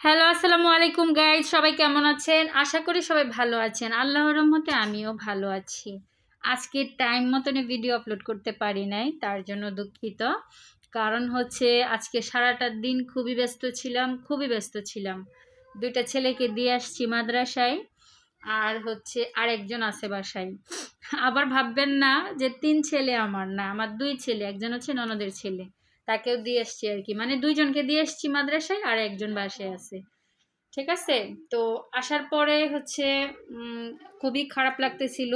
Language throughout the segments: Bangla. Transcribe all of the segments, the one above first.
হ্যালো, আসসালামু আলাইকুম গাইজ সবাই কেমন আছেন? আশা করি সবাই ভালো আছেন। আল্লাহর রহমতে আমিও ভালো আছি। আজকে টাইম মতনে ভিডিও আপলোড করতে পারি নাই, তার জন্য দুঃখিত। কারণ হচ্ছে আজকে সারাটা দিন খুবই ব্যস্ত ছিলাম, খুবই ব্যস্ত ছিলাম। দুইটা ছেলেকে দিয়ে আসছি মাদ্রাসায়, আর হচ্ছে আরেকজন আছে বাসায়। আবার ভাববেন না যে তিন ছেলে আমার না, আমার দুই ছেলে, একজন হচ্ছে ননদের ছেলে। তাকেও দিয়ে এসছি আর কি। মানে দুইজনকে দিয়ে এসছি মাদ্রাসায় আর একজন বাসায় আছে। ঠিক আছে? তো আসার পরে হচ্ছে খুবই খারাপ লাগতেছিল।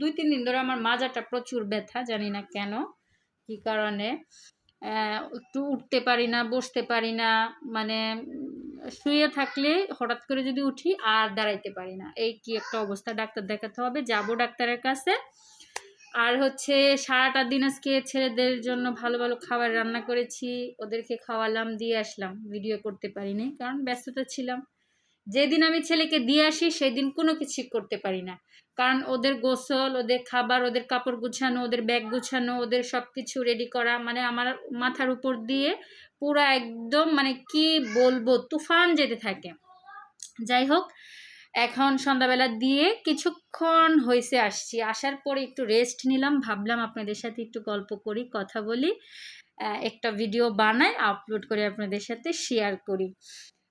দুই, তিন দিন ধরে আমার মাজাটা প্রচুর ব্যথা, জানি না কেন, কি কারণে। একটু উঠতে পারি না, বসতে পারি না। মানে শুয়ে থাকলে হঠাৎ করে যদি উঠি আর দাঁড়াইতে পারি না। এই কি একটা অবস্থা, ডাক্তার দেখাতে হবে। যাব ডাক্তারের কাছে। আর হচ্ছে সারাটা দিন আজকে ছেলেদের জন্য ভালো ভালো খাবার রান্না করেছি। ওদেরকে খাওয়ালাম, দিয়ে আসলাম। ভিডিও করতে পারিনি, কারণ ব্যস্ততা ছিলাম। যেদিন আমি ছেলেকে দিয়ে আসি, সেদিন কোনো কিছু করতে পারি না। কারণ ওদের গোসল, ওদের খাবার, ওদের কাপড় গুছানো, ওদের ব্যাগ গুছানো, ওদের সব কিছু রেডি করা মানে আমার মাথার উপর দিয়ে পুরো একদম মানে কি বলব, তুফান যেতে থাকে। যাই হোক এখন সন্ধ্যাবেলা দিয়ে কিছুক্ষণ হয়েছে আসছি। আসার পরে একটু রেস্ট নিলাম, ভাবলাম আপনাদের সাথে একটু গল্প করি, কথা বলি একটা ভিডিও বানাই আপলোড করে আপনাদের সাথে শেয়ার করি।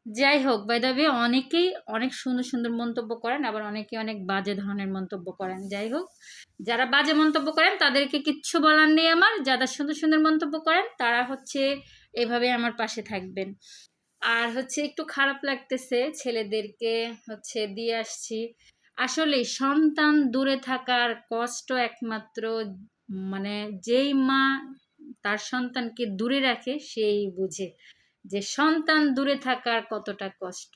যাই হোক বাইদাবে অনেকেই অনেক সুন্দর সুন্দর মন্তব্য করেন, আবার অনেকে অনেক বাজে ধরনের মন্তব্য করেন। যাই হোক, যারা বাজে মন্তব্য করেন, তাদেরকে কিচ্ছু বলার নেই আমার। যারা সুন্দর সুন্দর মন্তব্য করেন, তারা হচ্ছে এভাবে আমার পাশে থাকবেন। আর হচ্ছে একটু খারাপ লাগতেছে ছেলেদেরকে হচ্ছে দিয়ে আসছি। আসলে সন্তান দূরে থাকার কষ্ট একমাত্র মানে যেই মা তার সন্তানকে দূরে রাখে, সেই বুঝে যে সন্তান দূরে থাকার কতটা কষ্ট।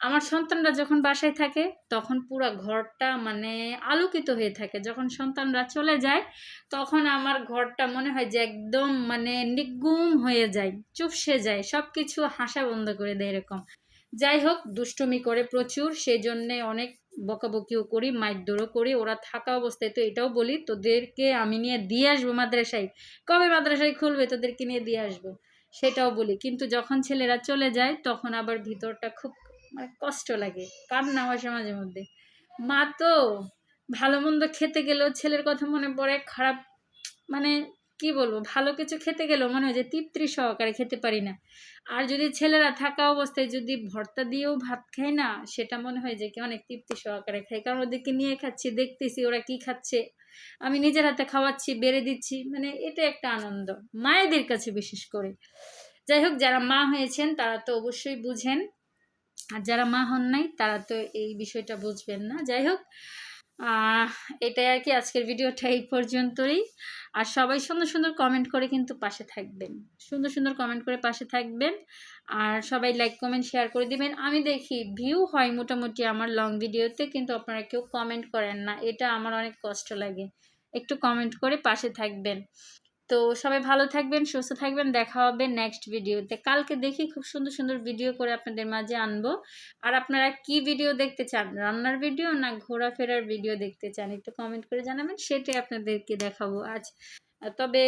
আমার সন্তানরা যখন বাসায় থাকে, তখন পুরো ঘরটা মানে আলোকিত হয়ে থাকে। যখন সন্তানরা চলে যায়, তখন আমার ঘরটা মনে হয় যে একদম মানে নিগুম হয়ে যায়, চুপসে যায় সব কিছু হাসা বন্ধ করে দেয় এরকম। যাই হোক, দুষ্টুমি করে প্রচুর সেই জন্যে অনেক বকাবকিও করি মাইদরও করি। ওরা থাকা অবস্থায় তো এটাও বলি, তোদেরকে আমি নিয়ে দিয়ে আসব মাদ্রাসায়। কবে মাদ্রাসায় খুলবে তোদেরকে নিয়ে দিয়ে আসব? সেটাও বলি। কিন্তু যখন ছেলেরা চলে যায়, তখন আবার ভিতরটা খুব মানে কষ্ট লাগে, কান্না আসে মাঝে মধ্যে। মা তো ভালো মন্দ খেতে গেলেও ছেলের কথা মনে পড়ে, খারাপ মানে কি বলব, ভালো কিছু খেতে গেলেও মনে হয় যে তৃপ্তি সহকারে খেতে পারি না। আর যদি ছেলেরা থাকা অবস্থায় যদি ভর্তা দিয়েও ভাত খায় না, সেটা মনে হয় যে কি অনেক তৃপ্তি সহকারে খায়। কারণ ওদেরকে নিয়ে খাচ্ছি, দেখতেছি ওরা কি খাচ্ছে। আমি নিজের হাতে খাওয়াচ্ছি, বেড়ে দিচ্ছি মানে এটা একটা আনন্দ, মায়েদের কাছে বিশেষ করে। যাই হোক, যারা মা হয়েছেন, তারা তো অবশ্যই বুঝেন আর যারা মা হন নাই, তারা তো এই বিষয়টা বুঝবেন না। যাই হোক এটাই আর কি আজকের ভিডিওটা এই পর্যন্তই। আর সবাই সুন্দর সুন্দর কমেন্ট করে কিন্তু পাশে থাকবেন। সুন্দর সুন্দর কমেন্ট করে পাশে থাকবেন। আর সবাই লাইক কমেন্ট শেয়ার করে দিবেন। আমি দেখি ভিউ হয় মোটামুটি আমার লং ভিডিওতে কিন্তু আপনারা কেউ কমেন্ট করেন না। এটা আমার অনেক কষ্ট লাগে। একটু কমেন্ট করে পাশে থাকবেন। তো সবাই ভালো থাকবেন, সুস্থ থাকবেন। দেখা হবে নেক্সট ভিডিওতে কালকে দেখি খুব সুন্দর সুন্দর ভিডিও করে আপনাদের মাঝে আনব। আর আপনারা কি ভিডিও দেখতে চান? রান্নার ভিডিও না ঘোরাফেরার ভিডিও দেখতে চান? একটু কমেন্ট করে জানাবেন, সেটাই আপনাদেরকে দেখাবো আজ। তবে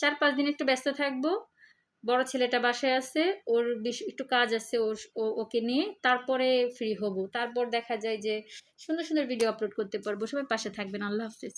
চার পাঁচ দিন একটু ব্যস্ত থাকব। বড় ছেলেটা বাসায় আছে, ওর একটু কাজ আছে, ওর ওকে নিয়ে। তারপরে ফ্রি হব। তারপর দেখা যায় যে সুন্দর সুন্দর ভিডিও আপলোড করতে পারব। সবাই পাশে থাকবেন। আল্লাহ হাফিজ।